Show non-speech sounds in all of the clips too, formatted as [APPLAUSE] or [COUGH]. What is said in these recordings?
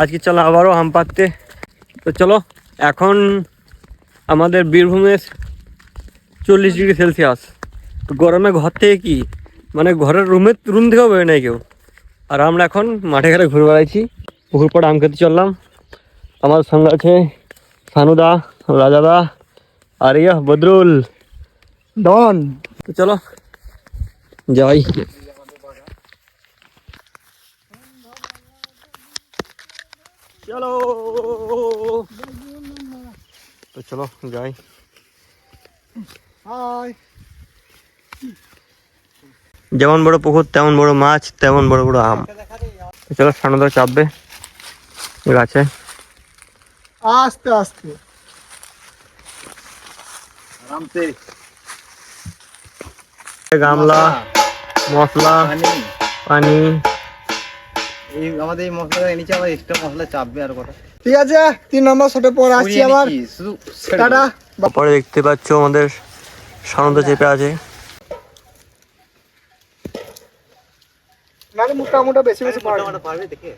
আজকে চলো আবারও আম পাততে তো চলো এখন আমাদের বীরভূমের চল্লিশ ডিগ্রি সেলসিয়াস। তো গরমে ঘর থেকে কি? মানে ঘরের রুমের রুম থেকেও বেরোয় নাই কেউ। আর আমরা এখন মাঠে ঘাটে ঘুরে বেড়াইছি। পুকুর পর আম খেতে চললাম। আমার সঙ্গে আছে সানুদা রাজাদা আর ইয়া বদরুল। ডন। তো চলো যাই। চলো তো চলো যাই হাই যেমন বড় পুকুর তেমন বড় মাছ তেমন বড় বড় আম। চলো সানুদা চাপবে। গাছে আস্তে আস্তে। আরামসে। গামলা মশলা পানি। এই আমাদের এই মশলাটা নিচে আবার এক্সট্রা মশলা চাপবে আর কটা। ঠিক আছে তিন নম্বর শটে পর আসছি আবার। টাটা। পরে দেখতে পাচ্ছ আমাদের সানুদা চেপে আছে। নালে মোটা মোটা বেশি বেশি পাওয়া পারবে দেখে।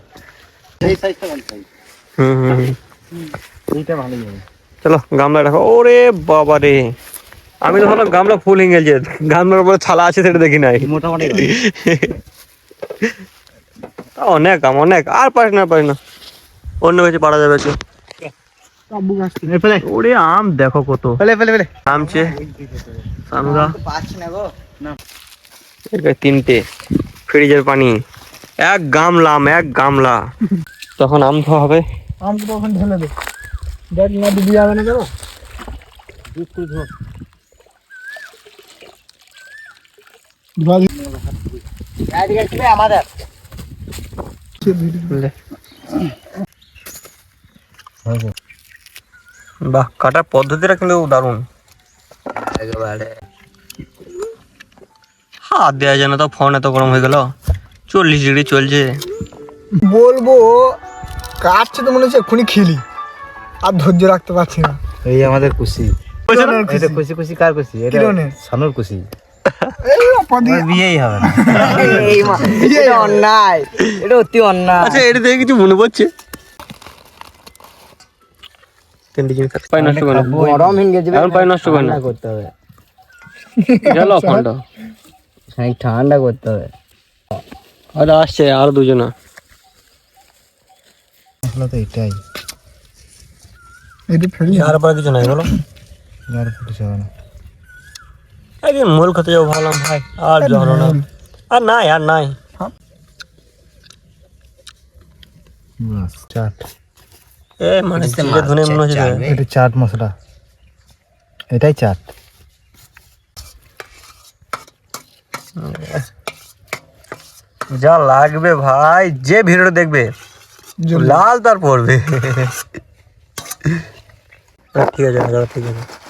এই সাইজটা ভালো সাইজ হুম হুম হুম। এইটা ভালো যাবে চলো গামলা রাখো। ওরে বাবা রে আমি তো ভাবলাম গামলা ফুল গেছে গামলার উপরে থালা আছে সেটা দেখি নাই। মোটামুটি [LAUGHS] অনেক আম অনেক। আর পারিস না না। অন্য কিছু পারা যাবে ওরে আম দেখো কত। ফেলে ফেলে ফেলে। আমছে। না তিনটে। ফ্রিজের পানি। এক গামলা আম এক গামলা। তখন আম খাওয়া হবে। আমকে তখন ঢেলে দে। দেখ না ডুবে যাবে না কেন? আমাদের? বাহ কাটার পদ্ধতিটা কিন্তু দারুণ। একেবারে। হাত দেওয়া যায় না তো ফোন এত গরম হয়ে গেল। চল্লিশ ডিগ্রি চলছে। বলব কাটছে তো মনে হচ্ছে এক্ষুনি খেলি। আর ধৈর্য রাখতে পারছি না। এই আমাদের খুশি খুশি? খুশি কার খুশি সানুর খুশি বিয়েই হবে এটা অন্যায় এটা অতি অন্যায়। আচ্ছা এটা দেখে কিছু মনে পড়ছে? তিনটে জিনিস আছে। পাই নষ্ট করে গরম হয়ে গেছে এখন পাই নষ্ট করে না ঠান্ডা করতে হবে। গেল ফোনটা হ্যাঁ ঠান্ডা করতে হবে। আর আসছে আর দুজনা। তো এটাই। এটি ফেলি। আর পরে কিছু নাই বলো। আর ফুটে যাবে না। একদিন মোল খেতে যাব ভাবলাম ভাই আর জলো না আর নাই আর নাই বাস চাট এ মানে জিরে ধনে মনে হচ্ছে যে- এটা চাট মশলা এটাই চাট যা লাগবে ভাই যে ভিডিওটা দেখবে লাল তার পড়বে আচ্ছা, ঠিক আছে দাদা ঠিক আছে আরও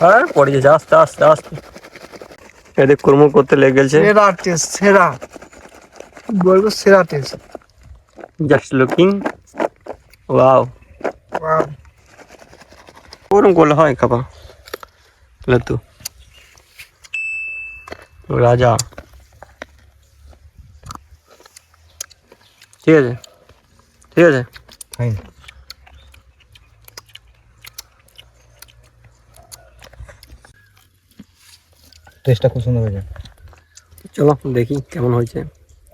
আর পড়ে যাচ্ছে আস্তে আস্তে আস্তে। এদের কর্ম করতে লেগে গেছে। সেরা টেস্ট সেরা। বলব সেরা টেস্ট জাস্ট লুকিং ওয়াও ওরকম করলে হয় খাবা। লতু রাজা। ঠিক আছে। ঠিক আছে। ফাইন টেস্টটা খুব সুন্দর হয়েছে চলো দেখি কেমন হয়েছে।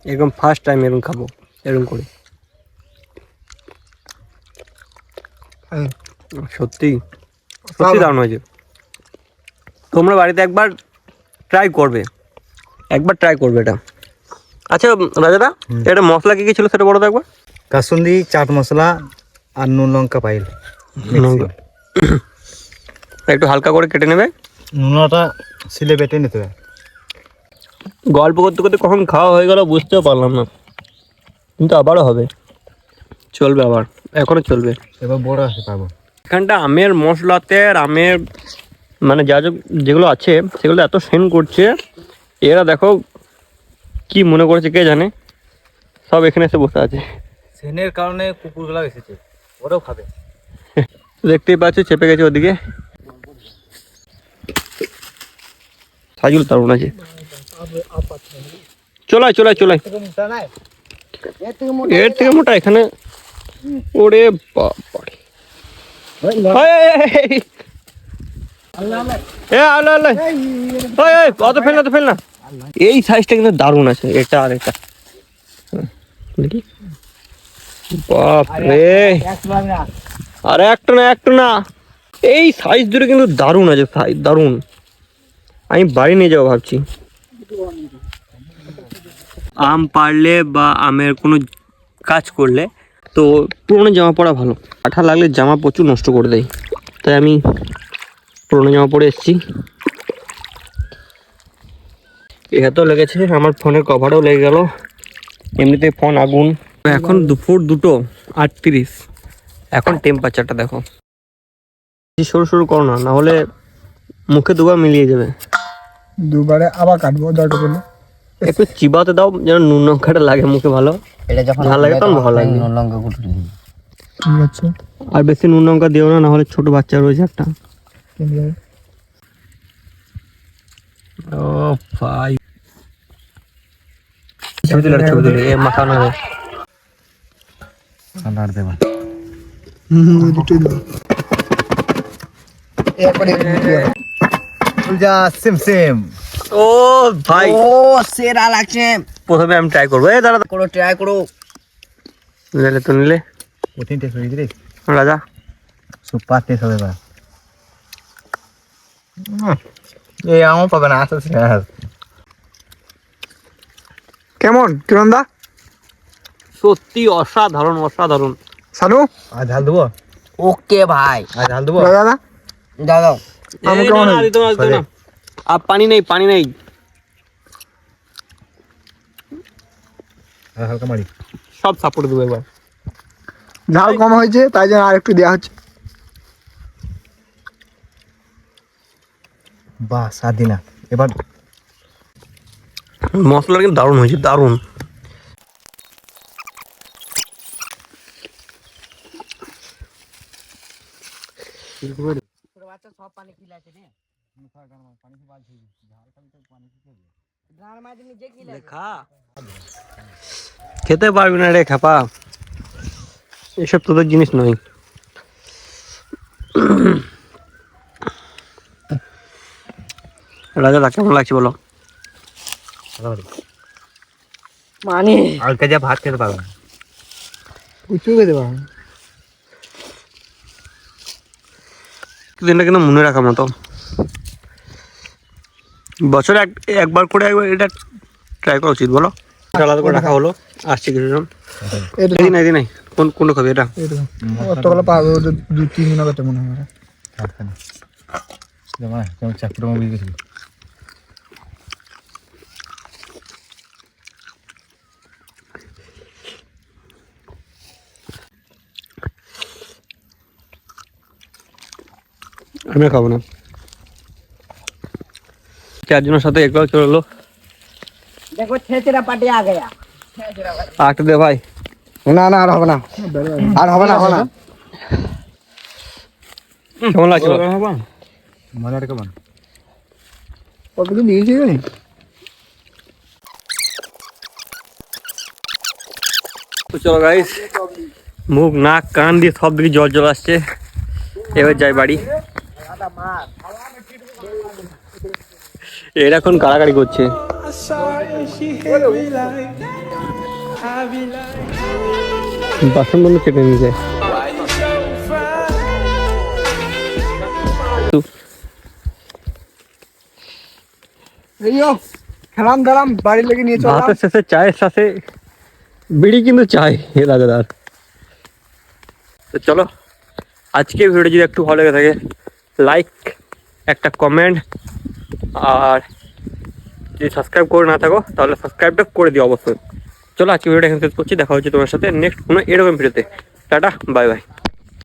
এরকম ফার্স্ট টাইম এরকম খাব এরকম করে। সত্যি? সত্যি দারুণ হয়েছে। তোমরা বাড়িতে একবার ট্রাই করবে। একবার ট্রাই করবে এটা। আচ্ছা রাজাদা এটা মশলা কি কি ছিল সেটা তো একবার। কাসুন্দি চাট মশলা আর নুন লঙ্কা পাইল। একটু হালকা করে কেটে নেবে। নুনটা সিলে বেটে নিতে হবে গল্প করতে করতে কখন খাওয়া হয়ে গেল বুঝতেও পারলাম না। কিন্তু আবারও হবে। চলবে আবার এখনও চলবে। এবার বড় আছে পাবো। এখানটা আমের মশলাতে আর আমের মানে যা যা যেগুলো আছে সেগুলো এত সেন করছে এরা দেখো কি মনে করেছে কে জানে? সব এখানে এসে বসে আছে। সেনের কারণে কুকুরগুলো এসেছে ওরাও খাবে। দেখতেই পাচ্ছ চেপে গেছে ওদিকে। সাজুল তার আছে। চলাই চলাই চলাই। এর থেকে মোটা এখানে। ওরে বাবারে অত ফেল না, অত ফেল না। এই সাইজটা কিন্তু দারুণ আছে, এটা আর এটা। দেখি। বাপ রে আর একটা না একটা না। এই সাইজ দুটো কিন্তু দারুণ আছে দারুণ। আমি বাড়ি নিয়ে যাব ভাবছি। আম পারলে বা আমের কোনো কাজ করলে তো পুরনো জামা পরা ভালো। আঠা লাগলে জামা প্রচুর নষ্ট করে দেয়। তাই আমি পুরোনো জামা পরে এসেছি। এত লেগেছে আমার ফোনের কভারও লেগে গেল। এমনিতে ফোন আগুন। এখন দুপুর দুটো আটত্রিশ। এখন টেম্পারেচারটা দেখো। সরু সরু করো না নাহলে মুখে দুবার মিলিয়ে যাবে। দুবারে আবার কাটবো দরকার পড়লে একটু চিবাতে দাও যেন নুন লঙ্কাটা লাগে মুখে ভালো। এটা যখন ঝাল লাগে তখন ভালো লাগবে নুন লঙ্কা কুটুলি ঠিক আছে। আর বেশি নুন লঙ্কা দিও না নাহলে ছোট বাচ্চা রয়েছে একটা। ও ভাই। ছবি তুলে ছবি তুলে এ মাখা না রে দেবা। হুম দুটোই দেবো একবারে তুলজা সেম সেম। ও ভাই। ও সেরা লাগছে। প্রথমে আমি ট্রাই করব। এ দাঁড়া করো ট্রাই করো। নিলে তো নিলে। কঠিন টেস্ট হয়েছে রে। রাজা। সুপার টেস্ট হবে এবার। এই আমার পাবে না আসতে কেমন কিরণ দা সত্যি অসাধারণ অসাধারণ। সানু? আর ঝাল দেবো ওকে ভাই। আর ঝাল দেবো দাদা। দা হালকা মারি। সব সাপোর্ট দেবো এবার। ঝাল কম হয়েছে তাই জন্য আর একটু দেওয়া হচ্ছে। বাহ সাত না এবার মশলাটা কিন্তু দারুণ হয়েছে দারুণ। সব পানি খিলাছে নে। গান মাঝে নিজে খিলাছে খা খেতে পারবি না রে খাপা। এসব তোদের জিনিস নয়। রাজাদা কেমন লাগছে বলো? মানে? আর কাজে ভাত খেতে পারবে না। উঁচু খেতে পারো দিনটা কিন্তু মনে রাখার মতো। বছরে এক একবার করে একবার এটা ট্রাই করা উচিত বলো। আলাদা করে রাখা হলো আসছে কিছুজন এটা এদিন এদিন নাই কোন কোনটা খাবে এটা? এটা। অতগুলো পাবে দু তিন দিন আগে মনে হয় আমার। যেমন যেমন চাকরিটা মুভি গেছিল আমি খাব না। চারজনের সাথে একবার চলে এলো দেখো ছেচেরা পার্টি আ গয়া আট দে ভাই। না না আর হবে না। আর হবে না হবে না। কেমন লাগছে মজার কেমন? কত দিয়েছি জানি? তো চলো গাইস মুখ নাক কান দিয়ে সব দিকে জল জল আসছে। এবার যাই বাড়ি। এরা এখন কাড়াকাড়ি করছে। বাসন বন্ধ কেটে খেলাম লেগে নিয়ে চললাম ভাতের শেষে চায়ের সাথে বিড়ি কিন্তু চাই এ দাদাদার তো চলো আজকে ভিডিও যদি একটু ভালো লেগে থাকে লাইক একটা কমেন্ট আর যদি সাবস্ক্রাইব করে না থাকো, তাহলে সাবস্ক্রাইবটা করে দিও অবশ্যই। চলো আজকে ভিডিওটা এখানে শেষ করছি, দেখা হচ্ছে তোমার সাথে নেক্সট কোনো এরকম ভিডিওতে টাটা বাই বাই